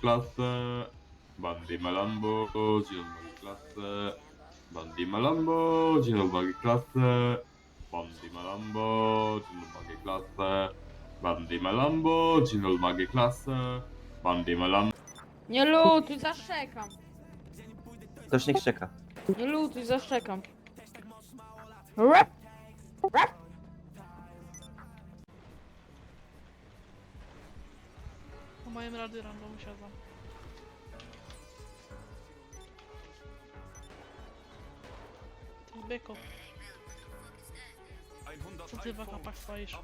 klasę. Bandy Malambo, dzień dobry klasę. Bandy Malambo, dzień dobry klasę. Bandy Malambo, dzień dobry klasę. Bandy Malambo, dzień dobry klasę. Bandy Malambo. Nie lutuj, zaszczekam. Ktoś niech czeka. Nie lutuj, zaszczekam. Rap! Rap! Po moim rady random siedzą. Ty byku. Co ty w akapach stoisz?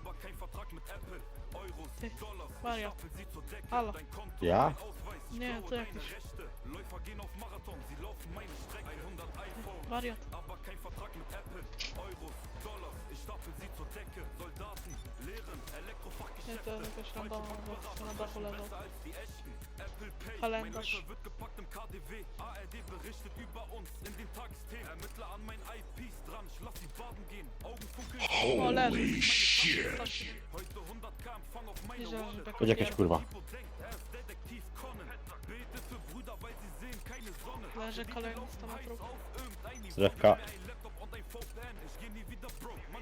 Ty, wariat. Halo. Ja? Nie, to jakiś. Wariat. Nie, to jakaś randomowa, bo na dachu leżał. Kalendarz. O, leży. Leży Chodź jakaś kurwa. Leży kolejny 100 metrów. Strefka.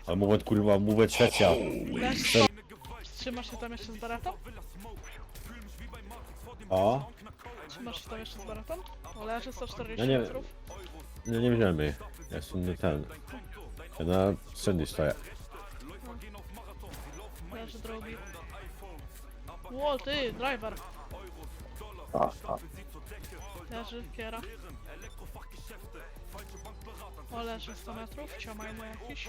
Ale mówię kurwa, mówię Szwecja. Leży. Trzymasz się tam jeszcze z baratą? O? Trzymasz się tam jeszcze z baratą? Leży 140 Ja nie- metrów. Nie, nie wziąłem jej. Ja jestem ten. Ja na Sandy stoję. Leży drugi. Ło, ty, driver. A, a. Leży, kiera. O, leży 100 metrów, ciamajmy jakiś.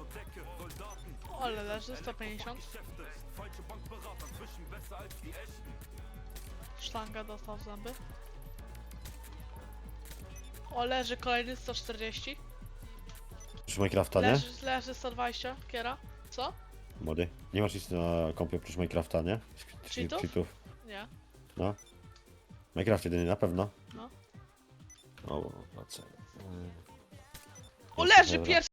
ale leży 150. Sztanga dostał w zęby. O, leży kolejny 140. Przy Minecrafta, nie? Leży, leży 120. Kiera. Co? Młody. Nie masz nic na kompie oprócz Minecrafta, nie? Cheatów? Cheatów. Nie. No. Minecraft jedyny na pewno. No. O, no co? O, leży Dobra. pierwszy